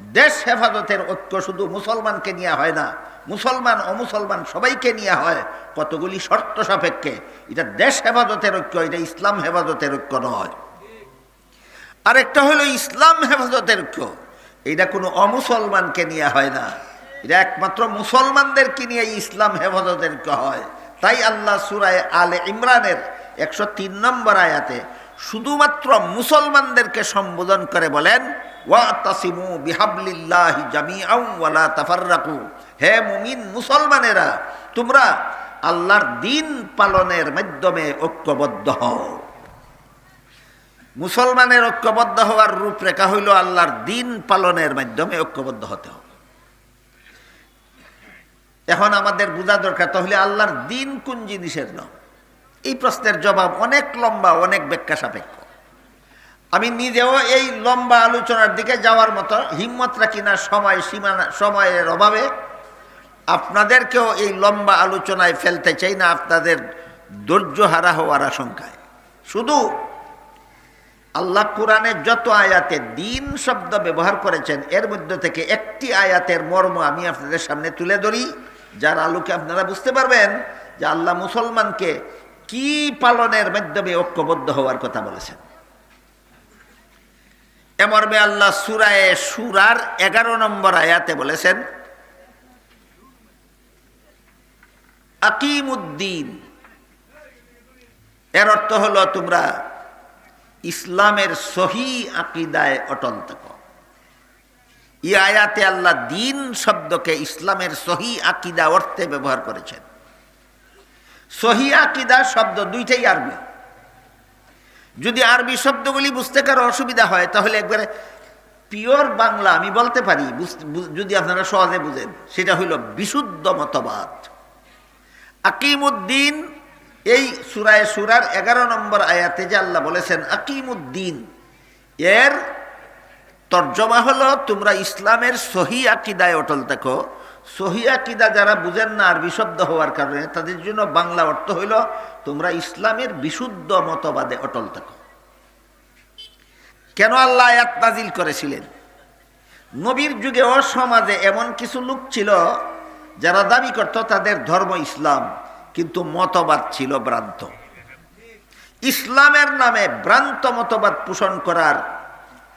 দেশ হেফাজতের ঐক্য শুধু মুসলমানকে নিয়ে হয় না, মুসলমান, অমুসলমান সবাইকে নিয়ে হয়। কতগুলি শর্ত সাপেক্ষে? এটা দেশ হেফাজতের ঐক্য, এটা ইসলাম হেফাজতের ঐক্য নয়। আরেকটা হলো ইসলাম হেফাজতের ঐক্য। এটা কোনো অমুসলমানকে নিয়ে হয় না। এটা একমাত্র মুসলমানদেরকে নিয়ে ইসলাম হেফাজতের ঐক্য হয়। তাই আল্লাহ সুরায় আলে ইমরানের একশো তিন নম্বর আয়াতে শুধুমাত্র মুসলমানদেরকে সম্বোধন করে বলেন ওয়া তাসিমু বিহাবলিল্লাহি জামিআউ ওয়ালা হে মুমিন মুসলমানেরা, তোমরা আল্লাহর দিন পালনের মাধ্যমে ঐক্যবদ্ধ হও। মুসলমানের ঐক্যবদ্ধ হওয়ার রূপরেখা হইল আল্লাহর দিন পালনের মাধ্যমে ঐক্যবদ্ধ হতে হবে। এখন আমাদের বোঝা দরকার, তাহলে আল্লাহর দিন কোন জিনিসের নাম? এই প্রশ্নের জবাব অনেক লম্বা, অনেক ব্যাখ্যা সাপেক্ষ। আমি নিজেও এই লম্বা আলোচনার দিকে যাওয়ার মতো হিম্মত রাখি না সময় সীমানা সময়ের অভাবে। আপনাদেরকেও এই লম্বা আলোচনায় ফেলতে চাই না আপনাদের ধৈর্য হারা হওয়ার আশঙ্কায়। শুধু আল্লাহ কোরআনে যত আয়াতে দিন শব্দ ব্যবহার করেছেন, এর মধ্যে থেকে একটি আয়াতের মর্ম আমি আপনাদের সামনে তুলে ধরি। যার আলোকে আপনারা বুঝতে পারবেন যে আল্লাহ মুসলমানকে কি পালনের মাধ্যমে ঐক্যবদ্ধ হওয়ার কথা বলেছেন? এমর্মে আল্লাহ সুরায় সুরার এগারো নম্বর আয়াতে বলেছেন, আকিমুদ্দিন এর অর্থ হলো তোমরা ইসলামের সহি আকিদায় অটল থাকো। ই আয়াতে আল্লাহ দিন শব্দকে ইসলামের সহি আকিদা অর্থে ব্যবহার করেছেন। সহি আকিদা শব্দ দুইটাই আরবি। যদি আরবি শব্দগুলি বুঝতে কারও অসুবিধা হয়, তাহলে একবারে পিওর বাংলা আমি বলতে পারি যদি আপনারা সহজে বুঝেন, সেটা হইল বিশুদ্ধ মতবাদ। আকিমুদ্দিন, এই সুরায় সুরার এগারো নম্বর আয়াতে যে আল্লাহ বলেছেন, আকিমুদ্দিন, এর তর্জমা হলো তোমরা ইসলামের সহি আকিদায় অটল থাকো সহি আকিদা যারা বুঝেন না আর বিশুদ্ধ হওয়ার কারণে, তাদের জন্য বাংলা অর্থ হইল, তোমরা ইসলামের বিশুদ্ধ মতবাদে অটল থাকো। কেন আল্লাহ আয়াত নাজিল করেছিলেন? নবীর যুগে ও সমাজে এমন কিছু লোক ছিল যারা দাবি করত তাদের ধর্ম ইসলাম, কিন্তু মতবাদ ছিল ভ্রান্ত। ইসলামের নামে ভ্রান্ত মতবাদ পোষণ করার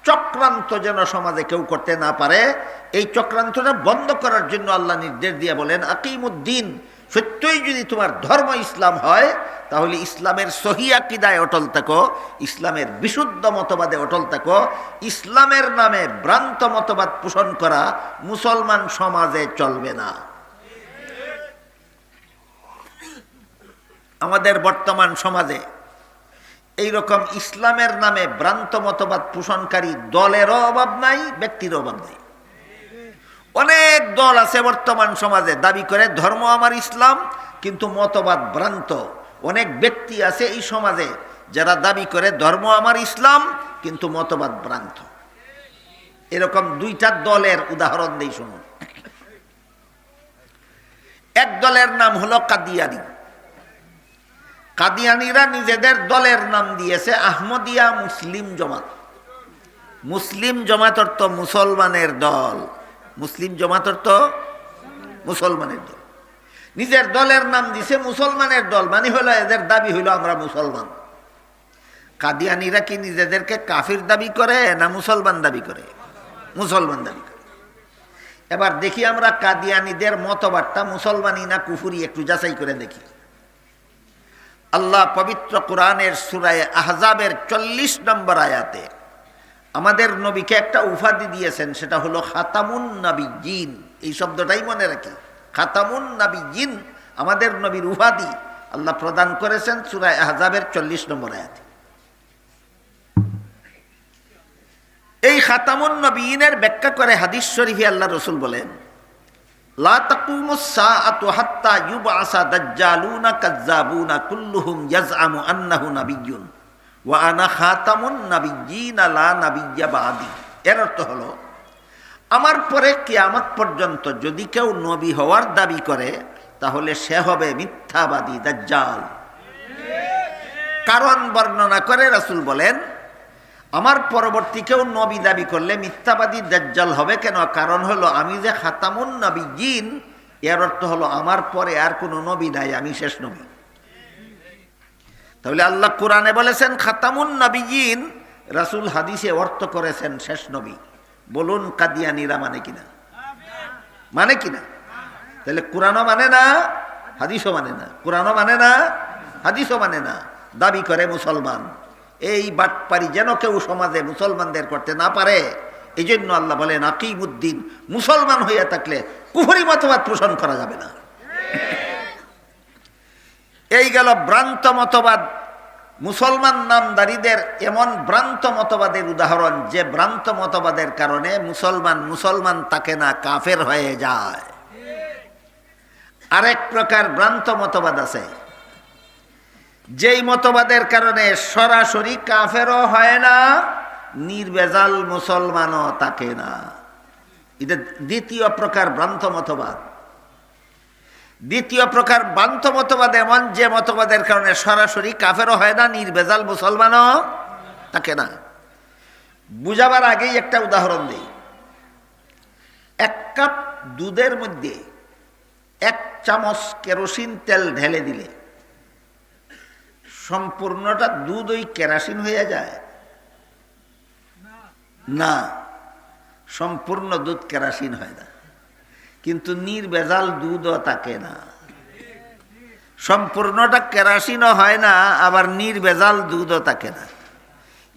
চক্রান্ত যেন সমাজে কেউ করতে না পারে, এই চক্রান্তটা বন্ধ করার জন্য আল্লাহ নির্দেশ দিয়ে বলেন, আকিমুদ্দিন, সত্যই যদি তোমার ধর্ম ইসলাম হয়, তাহলে ইসলামের সহি আকিদায় অটল থাকো, ইসলামের বিশুদ্ধ মতবাদে অটল থাকো, ইসলামের নামে ভ্রান্ত মতবাদ পোষণ করা মুসলমান সমাজে চলবে না। আমাদের বর্তমান সমাজে এই রকম ইসলামের নামে ভ্রান্ত মতবাদ পোষণকারী দলেরও অভাব নাই ব্যক্তির অভাব নাই। অনেক দল আছে বর্তমান সমাজে দাবি করে, ধর্ম আমার ইসলাম কিন্তু মতবাদ ভ্রান্ত। অনেক ব্যক্তি আছে এই সমাজে যারা দাবি করে, ধর্ম আমার ইসলাম কিন্তু মতবাদ ভ্রান্ত। এরকম দুইটা দলের উদাহরণ দেই শুনুন। এক দলের নাম হলো কাদিয়ানি। কাদিয়ানিরা নিজেদের দলের নাম দিয়েছে আহমদিয়া মুসলিম জমাত। মুসলিম জমাত অর্থ মুসলমানের দল। মুসলিম জমাত অর্থ মুসলমানের দল। নিজের দলের নাম দিছে মুসলমানের দল মানে হলো এদের দাবি হইল আমরা মুসলমান। কাদিয়ানিরা কি নিজেদেরকে কাফির দাবি করে না মুসলমান দাবি করে? মুসলমান দাবি করে। এবার দেখি আমরা কাদিয়ানিদের মতবাদটা মুসলমানি না কুফুরি একটু যাচাই করে দেখি। আল্লাহ পবিত্র কোরআনের সুরায় আহজাবের চল্লিশ নম্বর আয়াতে, আমাদের নবীকে একটা উপাধি দিয়েছেন, সেটা হলো খাতামুন নাবি জিন এই শব্দটাই মনে রাখি। খাতামুন নাবি জিন আমাদের নবীর উপাধি। আল্লাহ প্রদান করেছেন সুরায় আহজাবের চল্লিশ নম্বর আয়াতে। এই খাতামুন নবীনের ব্যাখ্যা করে হাদিস শরীফে আল্লাহ রসুল বলেন লা তাকুমুস সাআতু আন্নাহু লা এর অর্থ হলো, আমার পরে কিয়ামত পর্যন্ত যদি কেউ নবী হওয়ার দাবি করে, তাহলে সে হবে মিথ্যাবাদী দাজ্জাল। কারণ বর্ণনা করে রাসূল বলেন আমার পরবর্তী কেউ নবী দাবি করলে মিথ্যাবাদী দাজ্জাল হবে কেন? কারণ হলো আমি যে খাতামুন নবী জিন এর অর্থ হলো আমার পরে আর কোনো নবী নাই, আমি শেষ নবী। তাহলে আল্লাহ কোরআনে বলেছেন, খাতামুন নবী জিন রাসুল হাদিসে অর্থ করেছেন শেষ নবী। বলুন কাদিয়ানিরা মানে কিনা? মানে কিনা? তাহলে কোরআনও মানে না, হাদিসও মানে না। কোরআনও মানে না, হাদিসও মানে না। দাবি করে মুসলমান। এই বাটপারি যেন কেউ সমাজে মুসলমানদের করতে না পারে এই জন্য আল্লাহ বলেন, আকিমুদ্দিন, মুসলমান হইয়া থাকলে কুহরি মতবাদ পোষণ করা যাবে না। এই গেল ভ্রান্ত মতবাদ। মুসলমান নামদারীদের এমন ভ্রান্ত মতবাদের উদাহরণ, যে ভ্রান্ত মতবাদের কারণে মুসলমান মুসলমান তাকে না কাফের হয়ে যায়। আরেক প্রকার ভ্রান্ত মতবাদ আছে। যেই মতবাদের কারণে সরাসরি কাফেরও হয় না, নির্বেজাল মুসলমানও তাকে না। এটা দ্বিতীয় প্রকার ভ্রান্ত মতবাদ। দ্বিতীয় প্রকার ভ্রান্ত মতবাদ এমন যে মতবাদের কারণে সরাসরি কাফেরও হয় না, নির্বেজাল মুসলমানও তাকে না। বুঝাবার আগেই একটা উদাহরণ দিই। এক কাপ দুধের মধ্যে এক চামচ কেরোসিন তেল ঢেলে দিলে সম্পূর্ণটা দুধ ওই কেরাসিন হয়ে যায়? না। সম্পূর্ণ দুধ কেরাসিন হয় না। কিন্তু নির্বেজাল দুধও থাকে না। সম্পূর্ণটা কেরাসিনও হয় না, আবার নির্বেজাল দুধও থাকে না।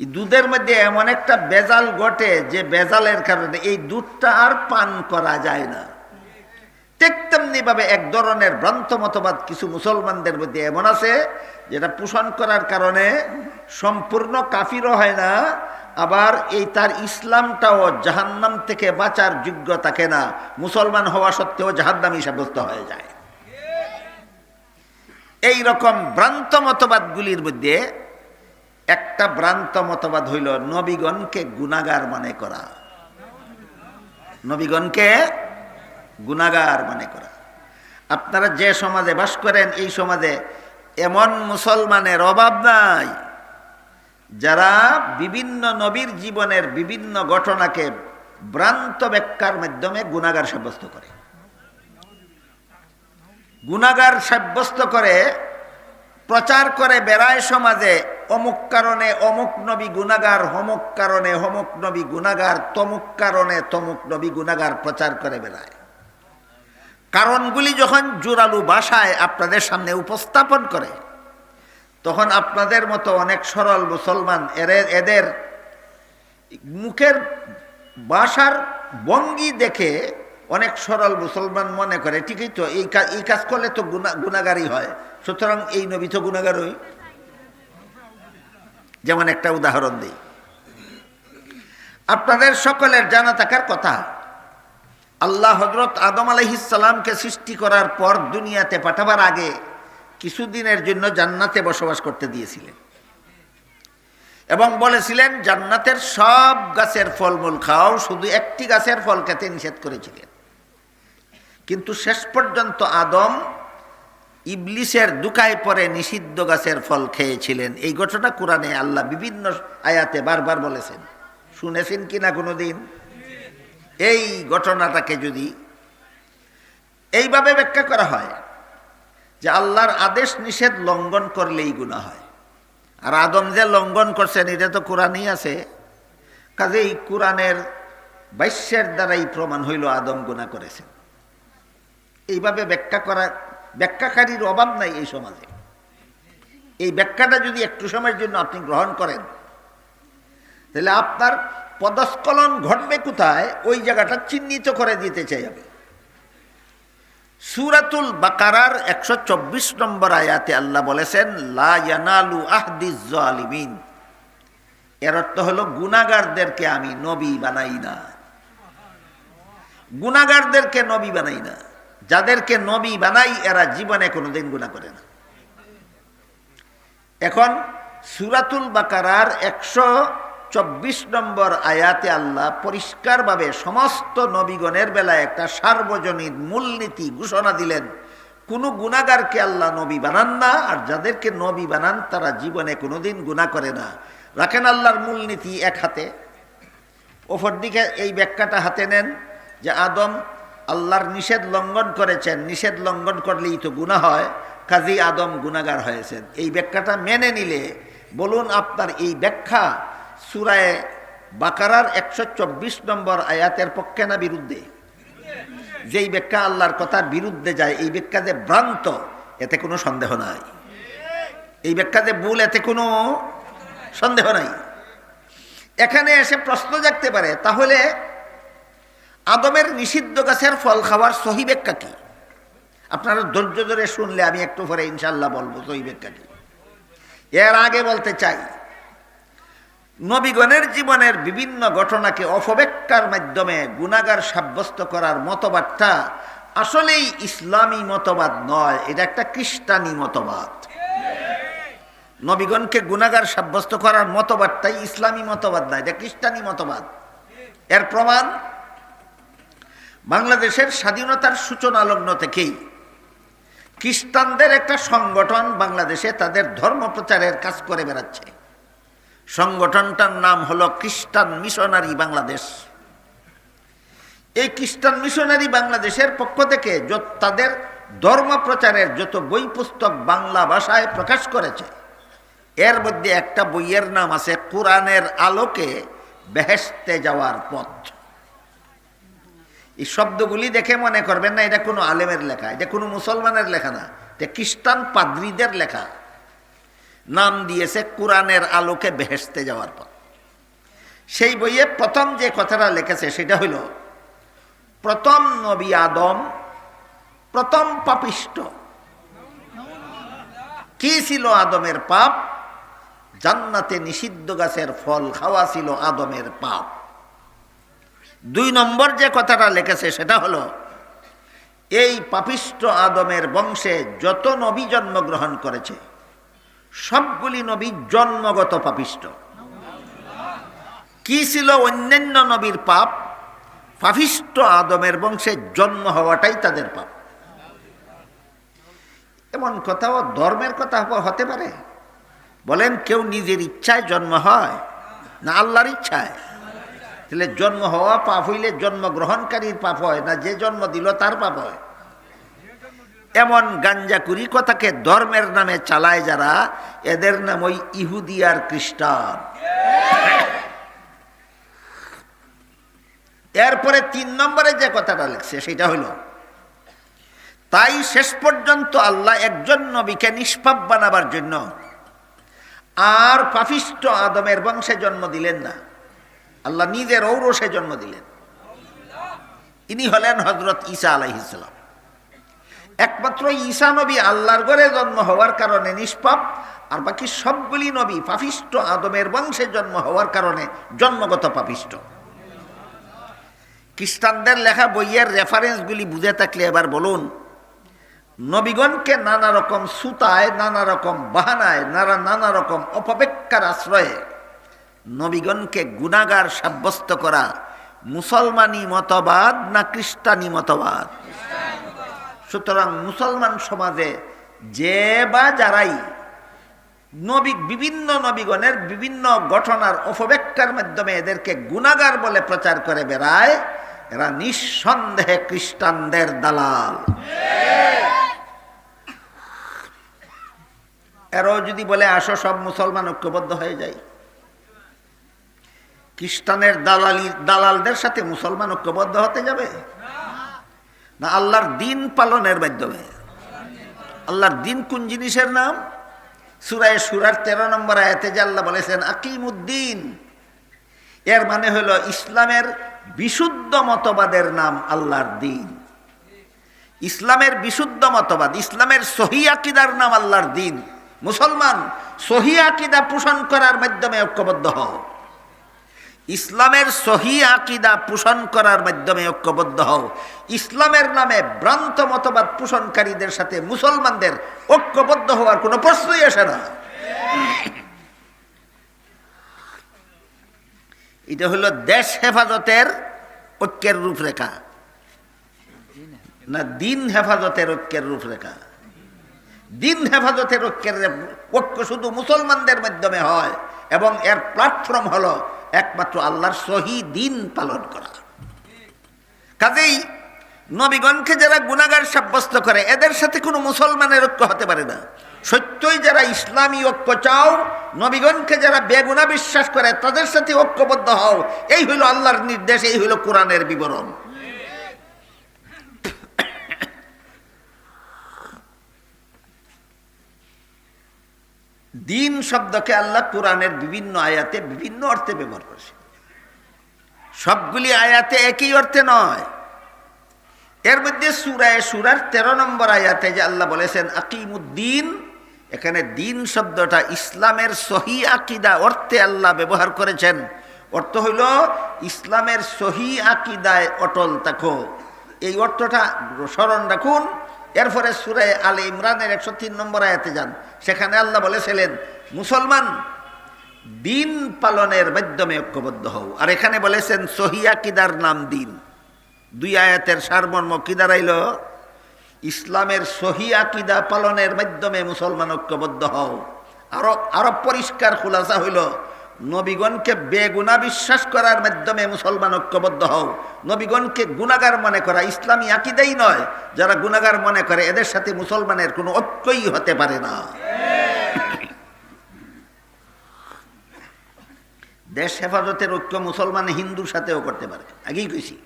এই দুধের মধ্যে এমন একটা বেজাল ঘটে যে বেজালের কারণে এই দুধটা আর পান করা যায় না। ঠিক তেমনি ভাবে এক ধরনের ভ্রান্ত মতবাদ কিছু মুসলমানদের মধ্যে এমন আছে, যেটা পোষণ করার কারণে সম্পূর্ণ কাফিরও হয় না, আবার এই তার ইসলামটাও জাহান্নাম থেকে বাঁচার যোগ্য থাকে না। মুসলমান হওয়া সত্ত্বেও জাহান্নামী সাব্যস্ত হয়ে যায়। এই রকম ভ্রান্ত মতবাদগুলির মধ্যে একটা ভ্রান্ত মতবাদ হইল নবীগণকে গুণাগার মনে করা। নবীগণকে গুণাগার মনে করা। আপনারা যে সমাজে বাস করেন, এই সমাজে এমন মুসলমানের অভাব নাই, যারা বিভিন্ন নবীর জীবনের বিভিন্ন ঘটনাকে ভ্রান্ত ব্যাখ্যার মাধ্যমে গুণাগার সাব্যস্ত করে। গুণাগার সাব্যস্ত করে, প্রচার করে বেড়ায় সমাজে, অমুক কারণে অমুক নবী গুণাগার হমুক কারণে হমুক নবী গুণাগার তমুক কারণে তমুক নবী গুণাগার প্রচার করে বেড়ায়। কারণগুলি যখন জোরালু ভাষায় আপনাদের সামনে উপস্থাপন করে, তখন আপনাদের মতো অনেক সরল মুসলমান এর, এদের মুখের ভাষার ভঙ্গি দেখে অনেক সরল মুসলমান মনে করে, ঠিকই তো, এই কাজ এই কাজ করলে তো গুণা গুণাগারই হয়। সুতরাং এই নবী তো গুণাগারই যেমন একটা উদাহরণ দিই। আপনাদের সকলের জানা থাকার কথা। আল্লাহ হজরত আদম আলহিসাল্লামকে সৃষ্টি করার পর দুনিয়াতে পাঠাবার আগে কিছুদিনের জন্য জান্নাতে বসবাস করতে দিয়েছিলেন। এবং বলেছিলেন, জান্নাতের সব গাছের ফলমূল খাও, শুধু একটি গাছের ফল খেতে নিষেধ করেছিলেন। কিন্তু শেষ পর্যন্ত আদম ইবলিসের দুকায় পরে নিষিদ্ধ গাছের ফল খেয়েছিলেন। এই ঘটনা কোরআনে আল্লাহ বিভিন্ন আয়াতে বারবার বলেছেন। শুনেছেন কিনা কোনোদিন? এই ঘটনাটাকে যদি এইভাবে ব্যাখ্যা করা হয় যে আল্লাহর আদেশ নিষেধ লঙ্ঘন করলেই গুণা হয়। আর আদম যে লঙ্ঘন করছেন, এটা তো কোরআনই আছে। কাজেই কোরআনের বাইশ্যের দ্বারাই প্রমাণ হইল আদম গুণা করেছেন। এইভাবে ব্যাখ্যা করা, ব্যাখ্যাকারীর অভাব নাই এই সমাজে। এই ব্যাখ্যাটা যদি একটু সময়ের জন্য আপনি গ্রহণ করেন, তাহলে আপনার পদস্খলন ঘটবে কোথায়, ওই জায়গাটা চিহ্নিত করে দিতে চাই আমি। সুরাতুল বাকারার একশো চব্বিশ নম্বর আয়াতে আল্লাহ বলেছেন লায়ানালু আহদিমিন এর অর্থ হলো গুনাগারদেরকে আমি নবী বানাই না। গুনাগারদেরকে নবী বানাই না। যাদেরকে নবী বানাই, এরা জীবনে কোনোদিন গুণা করে না। এখন সুরাতুল বাকারার একশো চব্বিশ নম্বর আয়াতে আল্লাহ পরিষ্কারভাবে সমস্ত নবীগণের বেলায় একটা সার্বজনীন মূলনীতি ঘোষণা দিলেন। কোনো গুণাগারকে আল্লাহ নবী বানান না, আর যাদেরকে নবী বানান তারা জীবনে কোনোদিন গুণা করে না। রাখেন আল্লাহর মূলনীতি এক হাতে। ওপর দিকে এই ব্যাখ্যাটা হাতে নেন যে আদম আল্লাহর নিষেধ লঙ্ঘন করেছেন। নিষেধ লঙ্ঘন করলেই তো গুণা হয়। কাজী আদম গুণাগার হয়েছেন। এই ব্যাখ্যাটা মেনে নিলে বলুন আপনার এই ব্যাখ্যা সুরায় বাকারার একশো চব্বিশ নম্বর আয়াতের পক্ষে না বিরুদ্ধে? যেই ব্যাখ্যা আল্লাহর কথার বিরুদ্ধে যায়, এই ব্যাখ্যা যে ভ্রান্ত, এতে কোনো সন্দেহ নাই। এই ব্যাখ্যা যে ভুল, এতে কোনো সন্দেহ নাই। এখানে এসে প্রশ্ন জাগতে পারে, তাহলে আদমের নিষিদ্ধ গাছের ফল খাওয়ার সহি ব্যাখ্যা কি? আপনারা ধৈর্য ধরে শুনলে আমি একটু পরে ইনশাল্লাহ বলব সহি ব্যাখ্যা এর আগে বলতে চাই নবীগণের জীবনের বিভিন্ন ঘটনাকে অপব্যাখ্যার মাধ্যমে গুণাগার সাব্যস্ত করার মতবাদটা আসলেই ইসলামী মতবাদ নয়, এটা একটা খ্রিস্টানি মতবাদ। নবীগণকে গুণাগার সাব্যস্ত করার মতবাদটাই ইসলামী মতবাদ নয় এটা খ্রিস্টানি মতবাদ। এর প্রমাণ, বাংলাদেশের স্বাধীনতার সূচনা লগ্ন থেকেই খ্রিস্টানদের একটা সংগঠন বাংলাদেশে তাদের ধর্ম প্রচারের কাজ করে বেড়াচ্ছে। সংগঠনটার নাম হলো খ্রিস্টান মিশনারি বাংলাদেশ। এই খ্রিস্টান মিশনারি বাংলাদেশের পক্ষ থেকে যত তাদের ধর্ম প্রচারের যত বই পুস্তক বাংলা ভাষায় প্রকাশ করেছে, এর মধ্যে একটা বইয়ের নাম আছে কোরআনের আলোকে বেহেস্তে যাওয়ার পথ। এই শব্দগুলি দেখে মনে করবেন না, এটা কোনো আলেমের লেখা, এটা কোনো মুসলমানের লেখা না, এটা খ্রিস্টান পাদ্রীদের লেখা। নাম দিয়েছে কোরআনের আলোকে বেহেস্তে যাওয়ার পর সেই বইয়ে প্রথম যে কথাটা লিখেছে সেটা হইল, প্রথম নবী আদম, প্রথম পাপিষ্ট। কি ছিল আদমের পাপ? জান্নাতে নিষিদ্ধ গাছের ফল খাওয়া ছিল আদমের পাপ। দুই নম্বর যে কথাটা লিখেছে সেটা হলো, এই পাপিষ্ট আদমের বংশে যত নবী জন্মগ্রহণ করেছে সবগুলি নবী জন্মগত পাপিষ্ট। কি ছিল অন্যান্য নবীর পাপ? পাপিষ্ট আদমের বংশে জন্ম হওয়াটাই তাদের পাপ। এমন কথাও ধর্মের কথা হতে পারে। বলেন, কেউ নিজের ইচ্ছায় জন্ম হয় না আল্লাহর ইচ্ছায়? তাহলে জন্ম হওয়া পাপ হইলে জন্মগ্রহণকারীর পাপ হয় না, যে জন্ম দিল তার পাপ হয়। এমন গাঞ্জাকুরি কথাকে ধর্মের নামে চালায় যারা, এদের নাম ওই ইহুদি আর খ্রিস্টান। এরপরে তিন নম্বরে যে কথাটা লিখছে, সেটা হইল তাই শেষ পর্যন্ত আল্লাহ একজন নবীকে নিষ্পাপ বানাবার জন্য আর পাপিষ্ট আদমের বংশে জন্ম দিলেন না। আল্লাহ নিজের ঔরসে জন্ম দিলেন। ইনি হলেন হজরত ঈসা আলাইহিসাল্লাম একমাত্র ঈসা নবী আল্লাহর ঘরে জন্ম হওয়ার কারণে নিষ্পাপ, আর বাকি সবগুলি নবী পাপিষ্ট আদমের বংশে জন্ম হওয়ার কারণে জন্মগত পাপিষ্ট। খ্রিস্টানদের লেখা বইয়ের রেফারেন্সগুলি বুঝে থাকলে এবার বলুন, নবীগণকে নানা রকম সুতায়, নানা রকম বাহানায়, নানা নানা রকম অপবেক্ষার আশ্রয়ে নবীগণকে গুণাগার সাব্যস্ত করা মুসলমানি মতবাদ না খ্রিস্টানি মতবাদ? সুতরাং মুসলমান সমাজে যে বা যারাই নবী, বিভিন্ন নবীগণের বিভিন্ন ঘটনার অপব্যাখ্যার মাধ্যমে এদেরকে গুণাগার বলে প্রচার করে বেড়ায়, এরা নিঃসন্দেহে খ্রিস্টানদের দালাল। এরাও যদি বলে, আসো, সব মুসলমান ঐক্যবদ্ধ হয়ে যায় খ্রিস্টানের দালালি, দালালদের সাথে মুসলমান ঐক্যবদ্ধ হতে যাবে? না, আল্লাহর দিন পালনের মাধ্যমে। আল্লাহর দিন কোন জিনিসের নাম? সুরায় সুরার তেরো নম্বর আয়াতে যে আল্লাহ বলেছেন, আকিমুদ্দিন। এর মানে হলো ইসলামের বিশুদ্ধ মতবাদের নাম আল্লাহর দিন। ইসলামের বিশুদ্ধ মতবাদ, ইসলামের সহি আকিদার নাম আল্লাহর দিন। মুসলমান সহি আকিদা পোষণ করার মাধ্যমে ঐক্যবদ্ধ হও। ইসলামের সহি আকিদা পোষণ করার মাধ্যমে ঐক্যবদ্ধ হও। ইসলামের নামে ভ্রান্ত মতবাদ পোষণকারীদের সাথে মুসলমানদের ঐক্যবদ্ধ হওয়ার কোনো প্রশ্নই আসে না। এটা হলো দেশ হেফাজতের ঐক্যের রূপরেখা। না, দিন হেফাজতের ঐক্যের রূপরেখা। দিন হেফাজতের ঐক্যের ঐক্য শুধু মুসলমানদের মাধ্যমে হয়, এবং এর প্ল্যাটফর্ম হলো একমাত্র আল্লাহর সহি দিন পালন করা। কাজেই নবীগণকে যারা গুণাগার সাব্যস্ত করে, এদের সাথে কোনো মুসলমানের ঐক্য হতে পারে না। সত্যই যারা ইসলামী ঐক্য চাও, নবীগণকে যারা বেগুনা বিশ্বাস করে, তাদের সাথে ঐক্যবদ্ধ হও। এই হইল আল্লাহর নির্দেশ, এই হইল কোরআনের বিবরণ। দিন শব্দকে আল্লাহ কোরআনের বিভিন্ন আয়াতে বিভিন্ন অর্থে ব্যবহার করেছে সবগুলি আয়াতে একই অর্থে নয়। এর মধ্যে সুরায় সুরার তেরো নম্বর আয়াতে যে আল্লাহ বলেছেন, আকিমুদ্দিন এখানে দিন শব্দটা ইসলামের সহি আকিদা অর্থে আল্লাহ ব্যবহার করেছেন। অর্থ হইল, ইসলামের সহি আকিদায় অটল থাকো। এই অর্থটা স্মরণ রাখুন এরপরে সুরায় আলে ইমরানের একশো তিন নম্বর আয়াতে যান। সেখানে আল্লাহ বলেছিলেন, মুসলমান, দিন পালনের মাধ্যমে ঐক্যবদ্ধ হও। আর এখানে বলেছেন সহিয়া কিদার নাম দিন। দুই আয়াতের সারমর্ম কি দাঁড়াইল? ইসলামের সহি আকিদা পালনের মাধ্যমে মুসলমান ঐক্যবদ্ধ হও। আরও আরও পরিষ্কার খুলাসা হইল নবীগণকে বেগুনা বিশ্বাস করার মাধ্যমে মুসলমান ঐক্যবদ্ধ হও। নবীগণকে গুণাগার মনে করা ইসলামী আকিদাই নয়। যারা গুণাগার মনে করে, এদের সাথে মুসলমানের কোনো ঐক্যই হতে পারে না। দেশ হেফাজতের ঐক্য মুসলমান হিন্দুর সাথেও করতে পারে। আগেই কইছি।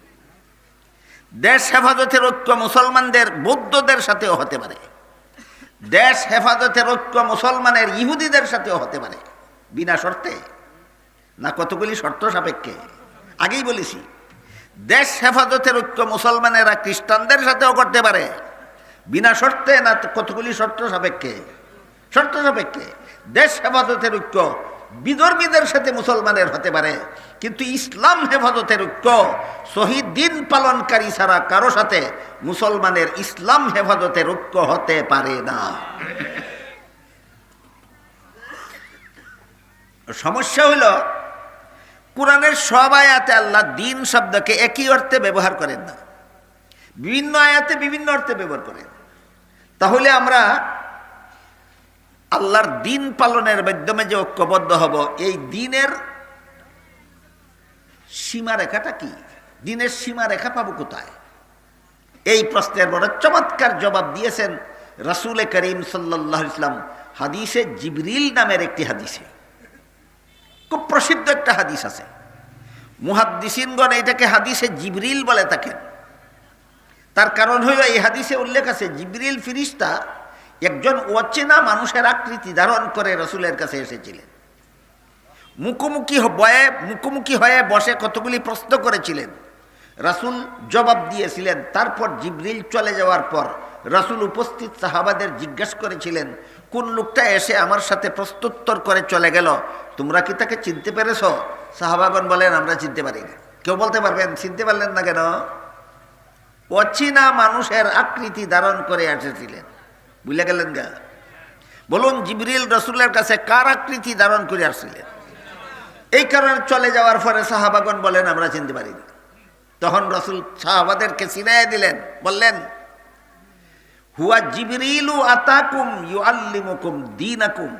দেশ হেফাজতের ঐক্য মুসলমানদের, বৌদ্ধদের সাথেও হতে পারে। দেশ হেফাজতের ঐক্য মুসলমানের ইহুদিদের সাথেও হতে পারে। বিনা শর্তে। না কতগুলি শর্ত সাপেক্ষে? আগেই বলেছি, দেশ হেফাজতের ঐক্য মুসলমানেরা খ্রিস্টানদের সাথেও করতে পারে। বিনা শর্তে না কতগুলি শর্ত সাপেক্ষে? শর্ত সাপেক্ষে, দেশ হেফাজতের ঐক্য বিধর্মীদের সাথে মুসলমানের হতে পারে, কিন্তু ইসলাম হেফাজতের ঐক্য শহীদ দিন পালনকারী ছাড়া কারও সাথে মুসলমানের ইসলাম হেফাজতের ঐক্য হতে পারে না। সমস্যা হলো কোরআনের সব আয়াতে আল্লাহ দিন শব্দকে একই অর্থে ব্যবহার করেন না। বিভিন্ন আয়াতে বিভিন্ন অর্থে ব্যবহার করেন। তাহলে আমরা আল্লাহর দিন পালনের মাধ্যমে যে ঐক্যবদ্ধ হব, এই দিনের সীমারেখাটা কি? দিনের সীমারেখা পাবো কোথায়? এই প্রশ্নের বড় চমৎকার জবাব দিয়েছেন রাসুল করিম সাল্লাহ ইসলাম হাদিসে জিবরিল নামের একটি হাদিসে। খুব প্রসিদ্ধ একটা হাদিস আছে। মুহাদ্দিসিনগণ এটাকে হাদিসে জিবরিল বলে থাকেন তার কারণ হইল এই হাদিসে উল্লেখ আছে, জিবরিল ফিরিস্তা একজন অচেনা মানুষের আকৃতি ধারণ করে রসুলের কাছে এসেছিলেন। মুখোমুখি বয়ে, মুখোমুখি হয়ে বসে কতগুলি প্রশ্ন করেছিলেন। রাসুল জবাব দিয়েছিলেন, তারপর জিবরিল চলে যাওয়ার পর রাসুল উপস্থিত সাহাবাদের জিজ্ঞেস করেছিলেন, কোন লোকটা এসে আমার সাথে প্রস্তুত্তর করে চলে গেল? তোমরা কি তাকে চিনতে পেরেছ? সাহাবাগন বলেন, আমরা চিনতে পারি না। কেউ বলতে পারবেন, চিনতে পারলেন না কেন? অচেনা মানুষের আকৃতি ধারণ করে এসেছিলেন। বুঝলে গেলেন গা? বলুন, জিবরিল রসুলের কাছে কার আকৃতি ধারণ করে আসছিলেন? এই কারণে চলে যাওয়ার পরে সাহাবাগন বলেন, আমরা চিনতে পারি না। তখন রসুল সাহাবাদেরকে চিনাই দিলেন, বললেন, হুয়া জিবরিলু আতাকুম ইউ আল্লিমুকুম দিনাকুম।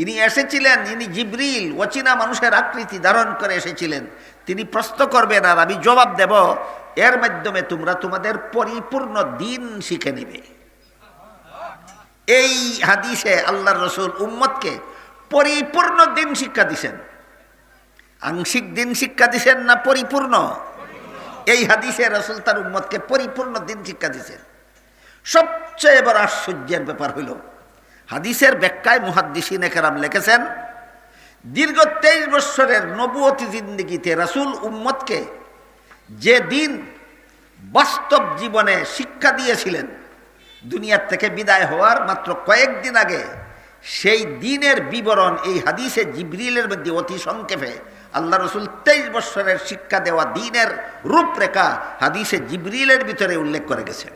ইনি এসেছিলেন, ইনি জিবরিল, অচিনা মানুষের আকৃতি ধারণ করে এসেছিলেন। তিনি প্রশ্ন করবেন, আর আমি জবাব দেব, এর মাধ্যমে তোমরা তোমাদের পরিপূর্ণ দিন শিখে নেবে। এই হাদিসে আল্লাহ রসুল উম্মতকে পরিপূর্ণ দিন শিক্ষা দিছেন। আংশিক দিন শিক্ষা দিছেন না পরিপূর্ণ? এই হাদিসে রসুল তার উম্মতকে পরিপূর্ণ দিন শিক্ষা দিছেন। সবচেয়ে বড় আশ্চর্যের ব্যাপার হইল হাদিসের ব্যাখ্যায় মুহাদ্দিসিন একরাম লিখেছেন, দীর্ঘ তেইশ বৎসরের নবুয়তি জিন্দিগিতে রাসুল উম্মতকে যে দিন বাস্তব জীবনে শিক্ষা দিয়েছিলেন, দুনিয়ার থেকে বিদায় হওয়ার মাত্র কয়েকদিন আগে, সেই দিনের বিবরণ এই হাদিসে জিবরিলের মধ্যে অতি সংক্ষেপে আল্লাহ রসুল তেইশ বৎসরের শিক্ষা দেওয়া দিনের রূপরেখা হাদিসে জিবরিলের ভিতরে উল্লেখ করে গেছেন।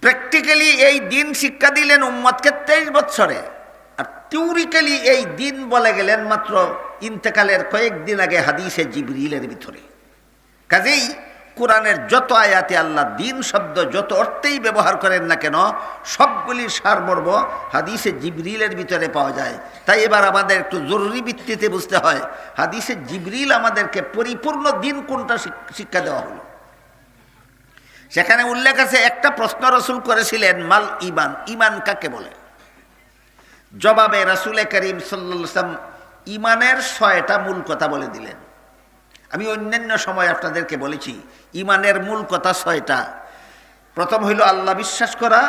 প্র্যাকটিক্যালি এই দিন শিক্ষা দিলেন উম্মতকে তেইশ বৎসরে। আর থিওরিক্যালি এই দিন বলে গেলেন মাত্র ইন্তেকালের কয়েকদিন আগে হাদিসে জিবরিলের ভিতরে। কাজেই কোরআনের যত আয়াতে আল্লাহ দিন, শব্দ, যত অর্থেই ব্যবহার করেন না কেন সবগুলির সারমর্ম হাদিসে জিবরিলের ভিতরে পাওয়া যায়। তাই এবার আমাদের একটু জরুরি ভিত্তিতে বুঝতে হয়, হাদিসে জিবরিল আমাদেরকে পরিপূর্ণ দিন কোনটা শিক- শিক্ষা দেওয়া হলো। সেখানে উল্লেখ আছে, একটা প্রশ্ন রসুল করেছিলেন, মাল ইমান ইমান কাকে বলে? জবাবে রাসুলে করিম সাল্লাম ইমানের ছয়টা মূল কথা বলে দিলেন। আমি অন্যান্য সময় আপনাদেরকে বলেছি, ইমানের মূল কথা ছয়টা। প্রথম হইল আল্লাহ বিশ্বাস করা,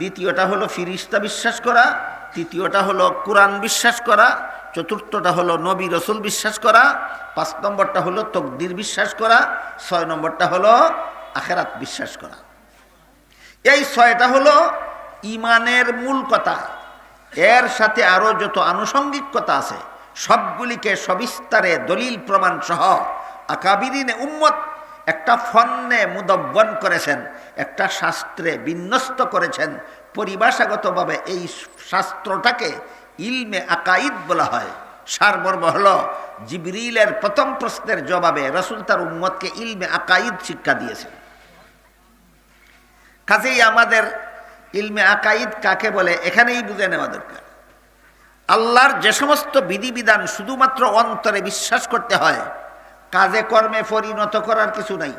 দ্বিতীয়টা হলো ফিরিস্তা বিশ্বাস করা, তৃতীয়টা হলো কোরআন বিশ্বাস করা, চতুর্থটা হলো নবী রসুল বিশ্বাস করা, পাঁচ নম্বরটা হলো তকদির বিশ্বাস করা, ছয় নম্বরটা হলো আখেরাত বিশ্বাস করা। এই ছয়টা হলো ইমানের মূল কথা। এর সাথে আরও যত আনুষঙ্গিক কথা আছে, সবগুলিকে সবিস্তারে দলিল প্রমাণ সহ আকাবিরিনে উম্মত একটা ফন্নে মুদব্বন করেছেন, একটা শাস্ত্রে বিন্যস্ত করেছেন। পরিভাষাগতভাবে এই শাস্ত্রটাকে ইলমে আকাইদ বলা হয়। সারমর্ম হল জিবরিলের প্রথম প্রশ্নের জবাবে রসুল তার উম্মতকে ইলমে আকাইদ শিক্ষা দিয়েছেন। কাজেই আমাদের ইলমে আকাইদ কাকে বলে? এখানেই বুঝে নেওয়া দরকার। আল্লাহর যে সমস্ত বিধিবিধান শুধুমাত্র অন্তরে বিশ্বাস করতে হয়, কাজে কর্মে পরিণত করার কিছু নাই।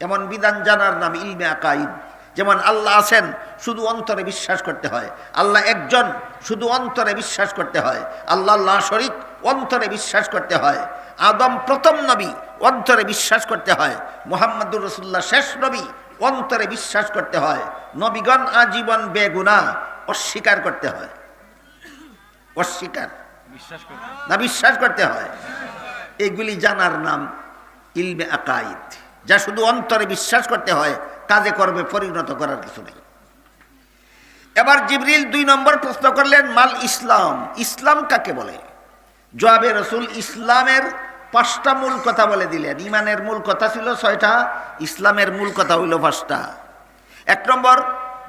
এমন বিধান জানার নাম ইলমে আকাইদ। যেমন আল্লাহ আছেন, শুধু অন্তরে বিশ্বাস করতে হয়। আল্লাহ একজন, শুধু অন্তরে বিশ্বাস করতে হয়। আল্লাহ আল্লাহ শরিক, অন্তরে বিশ্বাস করতে হয়। আদম প্রথম নবী, অন্তরে বিশ্বাস করতে হয়। মোহাম্মদুর রসুল্লাহ শেষ নবী অন্তরে বিশ্বাস করতে হয় নবীগণ আজীবন বেগুনা অস্বীকার করতে হয়। অস্বীকার। বিশ্বাস করতে না বিশ্বাস করতে হয়। এগুলি জানার নাম ইলমে আকাইদ যা শুধু অন্তরে বিশ্বাস করতে হয় কাজে কর্মে পরিণত করার কিছু নেই। এবার জিবরিল দুই নম্বর প্রশ্ন করলেন মাল ইসলাম? ইসলাম কাকে বলে? জবাবে রসুল ইসলামের পাঁচটা মূল কথা বলে দিলেন। ইমানের মূল কথা ছিল ছয়টা, ইসলামের মূল কথা হইল পাঁচটা। এক নম্বর,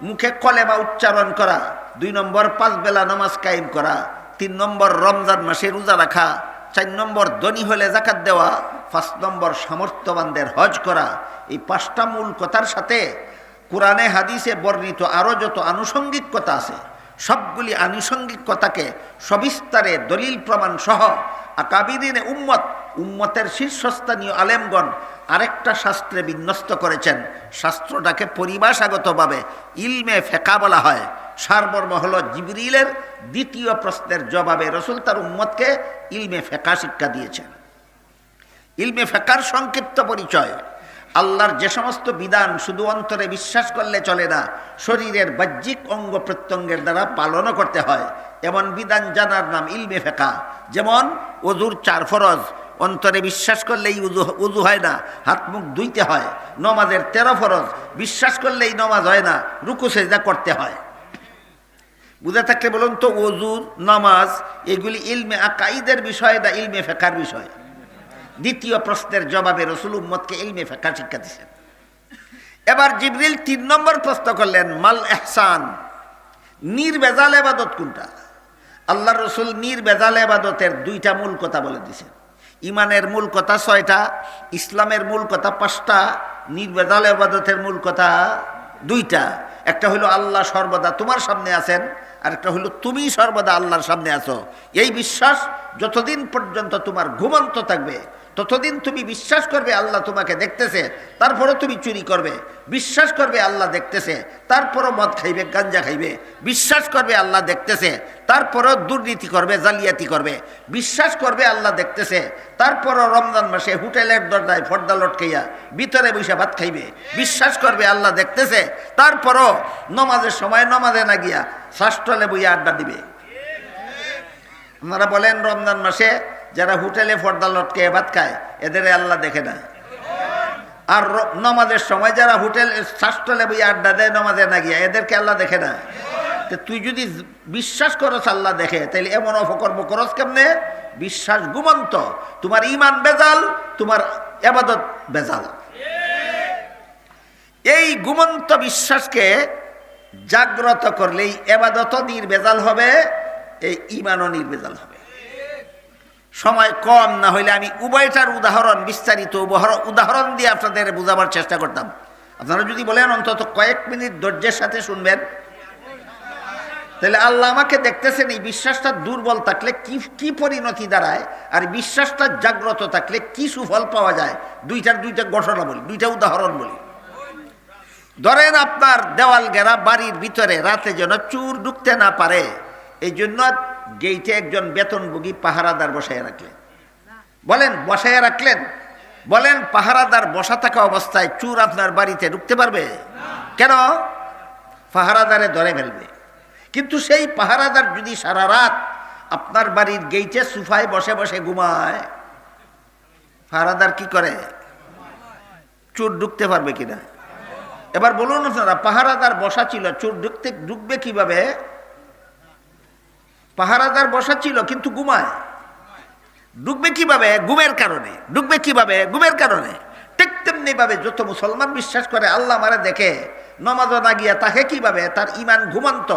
মুখে কলে বা উচ্চারণ করা। দুই নম্বর, পাঁচ বেলা নামাজ কায়েম করা। তিন নম্বর, রমজান মাসে রোজা রাখা। চার নম্বর, ধনী হলে জাকাত দেওয়া। পাঁচ নম্বর, সামর্থ্যবানদের হজ করা। এই পাঁচটা মূল কথার সাথে কোরআনে, হাদিসে বর্ণিত আরও যত আনুষঙ্গিক কথা আছে, সবগুলি আনুষঙ্গিক কথাকে সবিস্তারে, দলিল প্রমাণ সহ আকাবিদিনে উম্মত, উম্মতের শীর্ষস্থানীয় আলেমগণ আরেকটা শাস্ত্রে বিন্যস্ত করেছেন। শাস্ত্রটাকে পরিভাষাগতভাবে ইলমে ফেকা বলা হয়। সারবর্ম হল জিবরিলের দ্বিতীয় প্রশ্নের জবাবে রসুল তার উম্মতকে ইলমে ফেকা শিক্ষা দিয়েছেন। ইলমে ফেকার সংক্ষিপ্ত পরিচয়। আল্লাহর যে সমস্ত বিধান শুধু অন্তরে বিশ্বাস করলে চলে না, শরীরের বাহ্যিক অঙ্গ প্রত্যঙ্গের দ্বারা পালনও করতে হয়। এমন বিধান জানার নাম ইলমে ফেকা যেমন অজুর চার ফরজ, অন্তরে বিশ্বাস করলেই উজু উজু হয় না, হাত মুখ ধুইতে হয়। নমাজের তেরো ফরজ, বিশ্বাস করলেই নমাজ হয় না, রুকু সেজদা করতে হয়। বুঝে থাকলে বলুন তো অজুর নামাজ, এগুলি ইলমে আকাইদের বিষয় না ইলমে ফেকার বিষয়? দ্বিতীয় প্রশ্নের জবাবে রসুল উম্মদকে ইলমে ফেকা শিক্ষা দিচ্ছেন এবার জিবরিল তিন নম্বর প্রশ্ন করলেন, মাল এহসান, নির্বেজাল এবাদত কোনটা? আল্লাহ রসুল নির্বেজাল এবাদতের দুইটা মূল কথা বলে দিছেন। ইমানের মূল কথা ছয়টা, ইসলামের মূল কথা পাঁচটা, নির্বেজাল এবাদতের মূল কথা দুইটা। একটা হলো, আল্লাহ সর্বদা তোমার সামনে আছেন আর একটা হলো, তুমি সর্বদা আল্লাহর সামনে আছো। এই বিশ্বাস যতদিন পর্যন্ত তোমার ঘুমন্ত থাকবে, ততদিন তুমি বিশ্বাস করবে আল্লাহ তোমাকে দেখতেছে, তারপরও তুমি চুরি করবে। বিশ্বাস করবে আল্লাহ দেখতেছে, তারপরও মদ খাইবে, গাঞ্জা খাইবে। বিশ্বাস করবে আল্লাহ দেখতেছে, তারপরও দুর্নীতি করবে, জালিয়াতি করবে। বিশ্বাস করবে আল্লাহ দেখতেছে, তারপরও রমজান মাসে হোটেলের দরজায় ফর্দা লটকাইয়া ভিতরে বসে ভাত খাইবে। বিশ্বাস করবে আল্লাহ দেখতেছে, তারপরও নমাজের সময় নমাজে না গিয়া শাস্ত্রলে বইয়া আড্ডা দিবে। আপনারা বলেন রমজান মাসে যারা হোটেলে ফর্দা লটকে ভাত খায়, এদের আল্লাহ দেখে না। আর নমাজের সময় যারা হোটেল শাস্ত্রলে বই আড্ডা দেয়, নমাজে না গিয়া, এদেরকে আল্লাহ দেখে না। তুই যদি বিশ্বাস করস আল্লাহ দেখে তাহলে এমন অপকর্ম করস কেমনে? বিশ্বাস গুমন্ত তোমার ইমান বেজাল, তোমার এবাদত বেজাল। এই গুমন্ত বিশ্বাসকে জাগ্রত করলেই এবাদতও নির্বেজাল হবে এই ইমানও নির্বেজাল হবে। সময় কম না হইলে আমি উভয়টার উদাহরণ, বিস্তারিত উদাহরণ- দিয়ে আপনাদের বোঝাবার চেষ্টা করতাম। আপনারা যদি বলেন অন্তত কয়েক মিনিট ধৈর্যের সাথে শুনবেন, তাহলে আল্লাহ আমাকে দেখতেছেন এই বিশ্বাসটা দুর্বল থাকলে কি কি পরিণতি দাঁড়ায় আর বিশ্বাসটা জাগ্রত থাকলে কি সুফল পাওয়া যায়? দুইটার দুইটা ঘটনা বলি, দুইটা উদাহরণ বলি। ধরেন আপনার দেওয়াল ঘেরা বাড়ির ভিতরে রাতে যেন চুর ঢুকতে না পারে। এই জন্য গেইটে একজন বেতনভোগী পাহারাদার বসায় রাখলেন। বলেন বসায় রাখলেন? বলেন, পাহারাদার বসা থাকা অবস্থায় চুর আপনার বাড়িতে ঢুকতে পারবে? কেন? পাহারাদারে ধরে ফেলবে। কিন্তু সেই পাহারাদার যদি সারা রাত আপনার বাড়ির গেইটে সুফায় বসে বসে ঘুমায়, পাহারাদার কি করে? চোর ঢুকতে পারবে কিনা? এবার বলুন আপনারা, পাহারাদার বসা ছিল, চোর ঢুকতে, ঢুকবে কীভাবে? পাহারাদার বসা ছিল, কিন্তু ঘুমায়। ডুববে কীভাবে? গুমের কারণে। ডুববে কীভাবে? গুমের কারণে। ঠিক তেমনিভাবে যত মুসলমান বিশ্বাস করে, আল্লাহ মারা দেখে নমাজ না গিয়া তাকে কীভাবে? তার ইমান ঘুমন্ত।